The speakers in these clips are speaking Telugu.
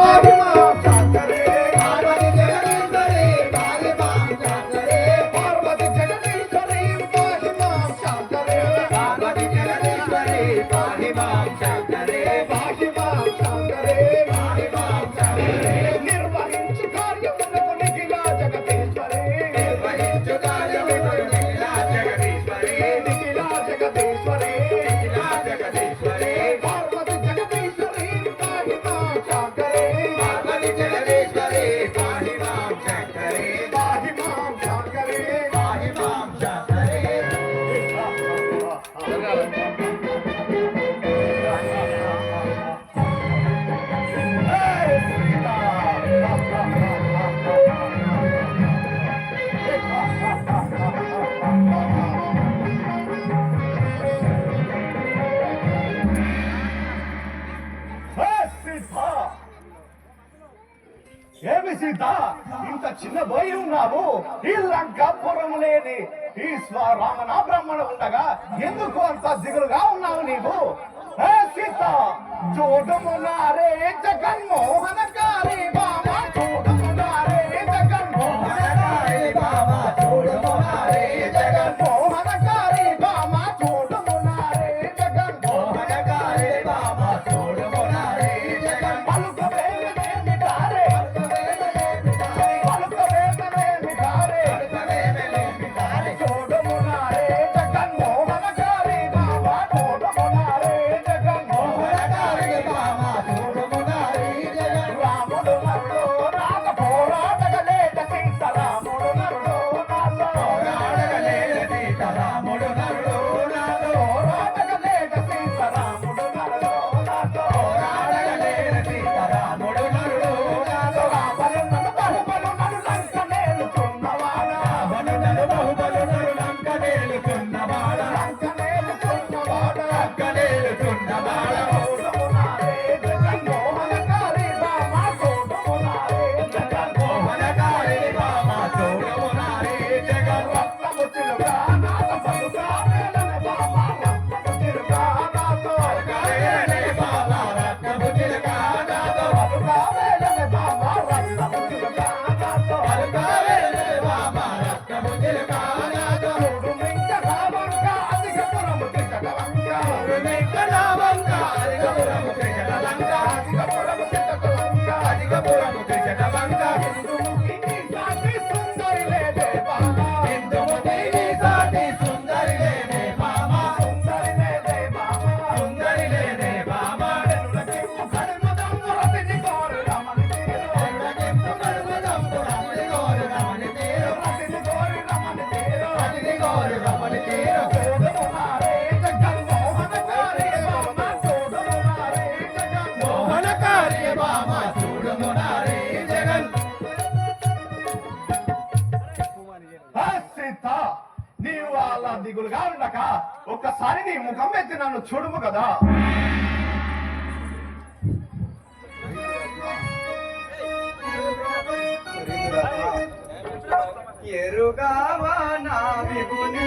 Abre uma పోయి ఉన్నావు ఈ లంకాపురం లేని ఈ రామణ బ్రహ్మణ ఉండగా ఎందుకు అంత దిగులుగా ఉన్నావు నీవు? సీత చూడమున్నారే జగన్మోహనకారి బా అని నీ ముఖం ఎత్తి నన్ను చూడము కదా. ఎరుగావా నా విభుని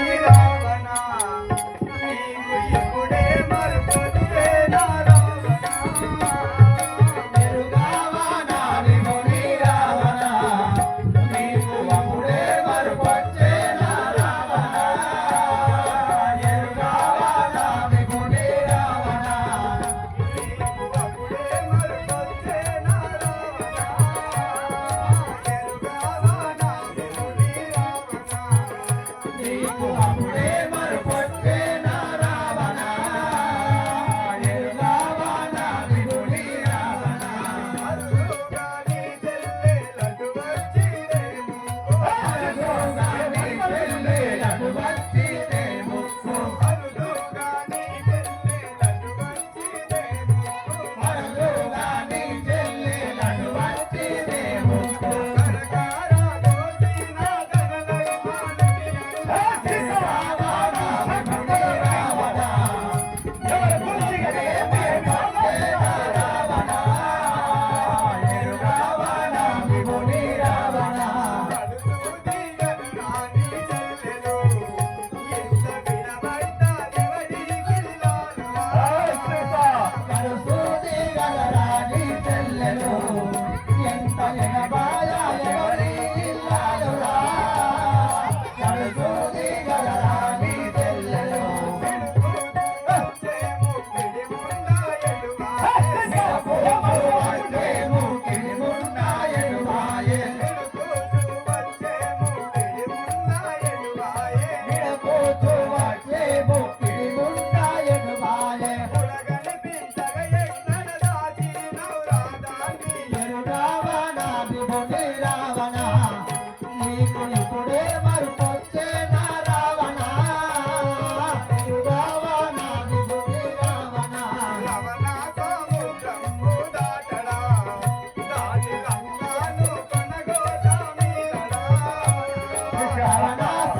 大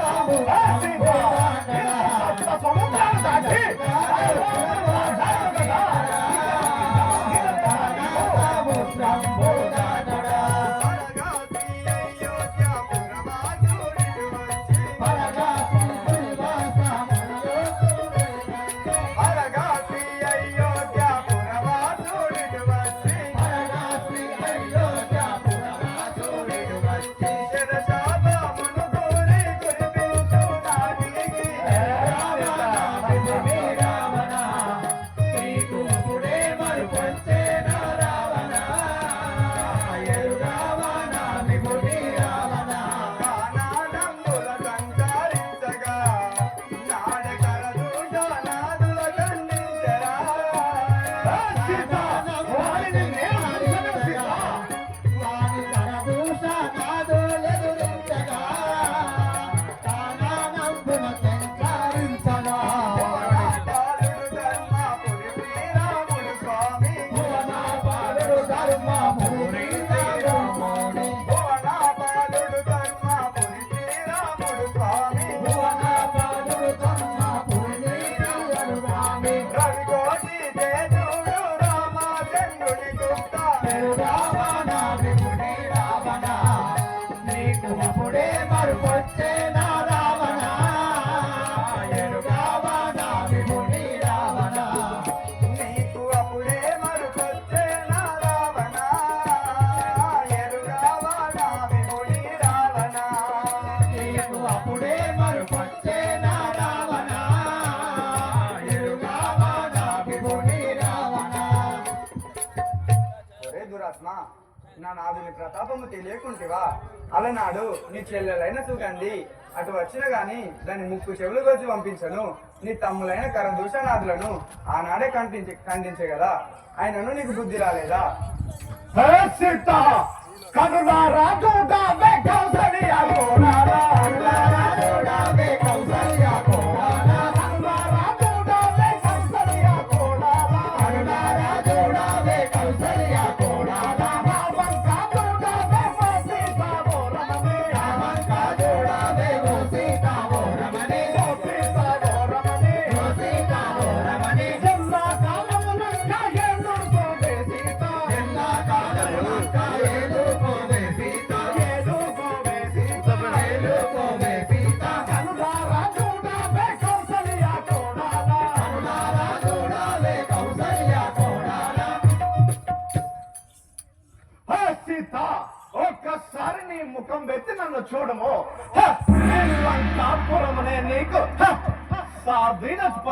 气大气 ఒకటి లేకుంటివా? అలనాడు నీ చెల్లెలైన సుగంధి అటు వచ్చిన గాని దాని ముక్కు చెవులు గొచ్చి పంపించను. నీ తమ్ములైన కరదూషణాదులను ఆనాడే ఖండించి ఖండించే కదా? ఆయనను నీకు బుద్ధి రాలేదా? కరుణా రాజు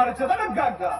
கிடைச்சதை நான் காக்கா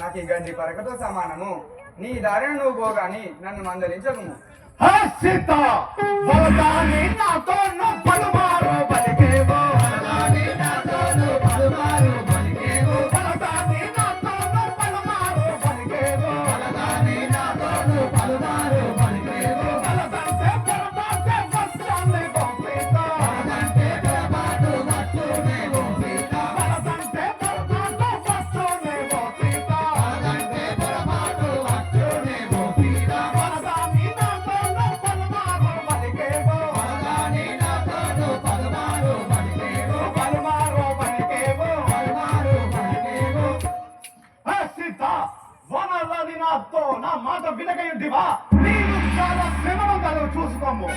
నాకు ఈ గండి పరకతో సమానము. నీ దారిని నువ్వు పోగాని నన్ను మందలించకు హర్షిత నాతో బిడ్డకై ఉంటివా నీవు చాలా శ్రమ చూసుకోము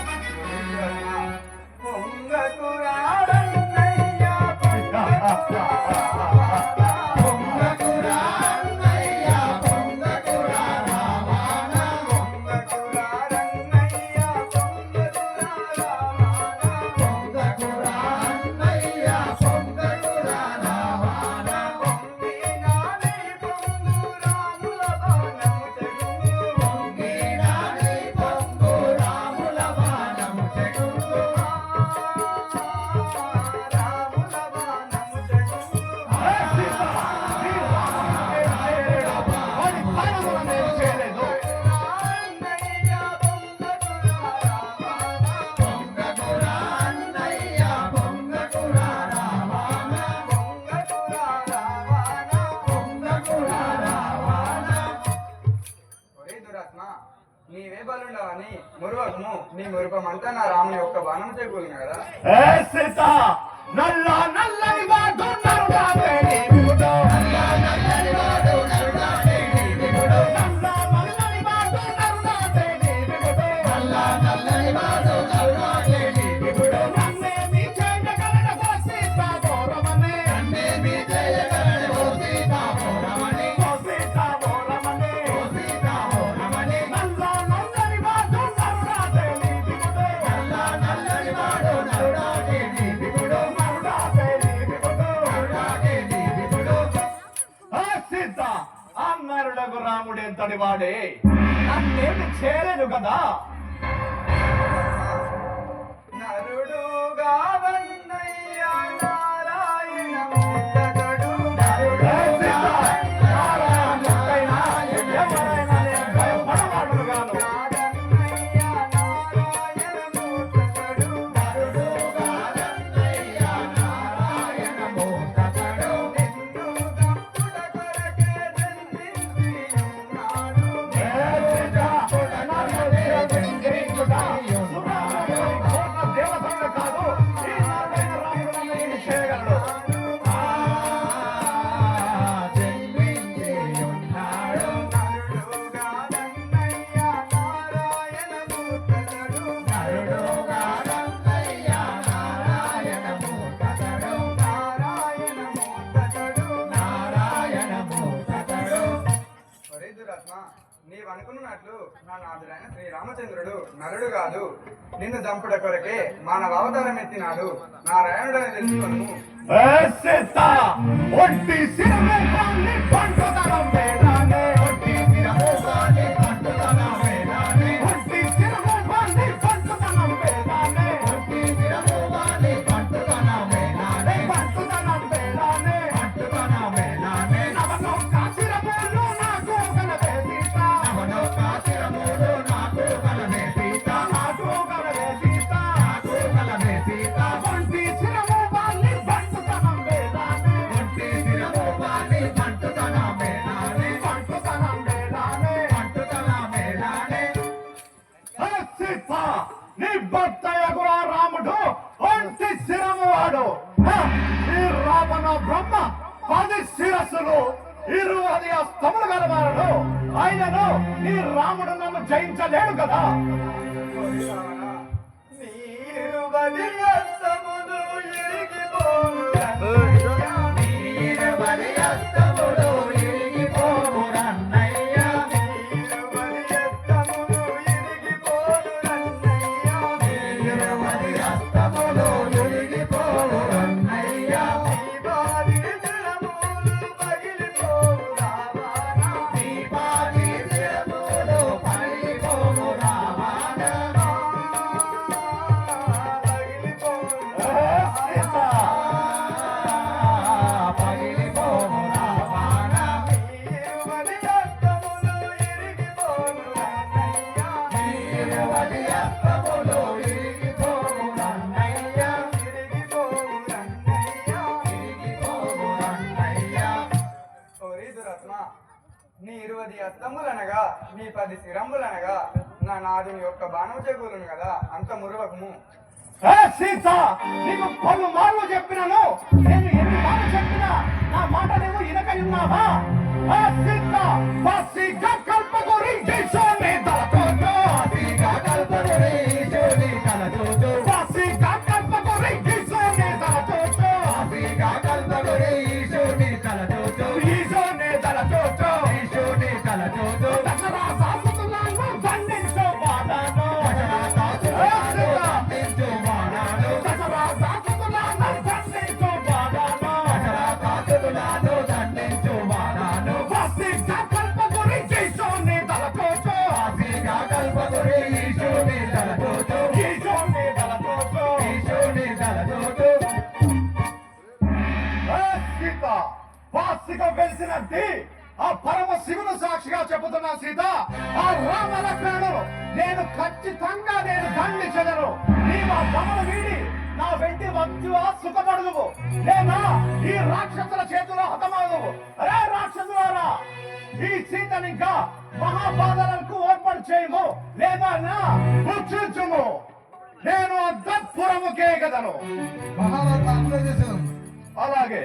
వాలిబాలుండవని మురువకము నీ మురుపమంతా నా రాముని యొక్క బాణం చేకూలిన కదా. నల్ల నల్లని బాధ ఆ నరుడకు రాముడు ఎంతటి వాడే నన్నేమి చేయలేదు కదా శ్రీ రామచంద్రుడు నరుడు కాదు. నిన్ను చంపుట కొరకే మానవ అవతారం ఎత్తినాడు. నారాయణుడని తెలుసుకొను ఒట్టి శిరమేఘాన్ని పంటుదనం వేదానే. సీత, నీ భర్త ఎగురా రాముడు ఒంటి శిరము వాడు ఈ రావణ బ్రహ్మ పది శిరస్సులు ఇరువది అస్తములు గలవాడు ఆయనను నీ రాముడు నన్ను జయించలేడు కదా. నీరు నీ ఇరువది అస్తములనగా నీ పది శిరంబులనగా నా నాదుని యొక్క బాణం చెగులను కదా అంత మురవకము. సీత నీకు పలు మార్లు చెప్పినాను. నేను ఎన్ని మార్లు చెప్పినా నా మాట నువ్వు ఇనక ఉన్నావా? ఏ సీత పసిగా కల్పగురి దేశమే తలతోటో పసిగా కల్పగురి దేశమే తలతోటో పసిగా కల్పగురి దేశమే తలతోటో పసిగా వాసిక వెలిసినట్టి ఆ పరమ శివుడు సాక్షిగా చెబుతున్నా సీత ఆ రామ లక్ష్మణుడు నేను ఖచ్చితంగా నేను దండించదను నీవు ఆ గమన వీడి నా వెంటి వచ్చువా సుఖపడదువు. లేదా ఈ రాక్షసుల చేతిలో హతమవుదువు అరే రాక్షసులారా ఈ సీతని ఇంకా మహాబాధలకు ఏర్పాటు చేయము. లేదా నా? భుక్షించుము నేను అద్దపురముకే కదను ఆంధ్రదేశం. అలాగే.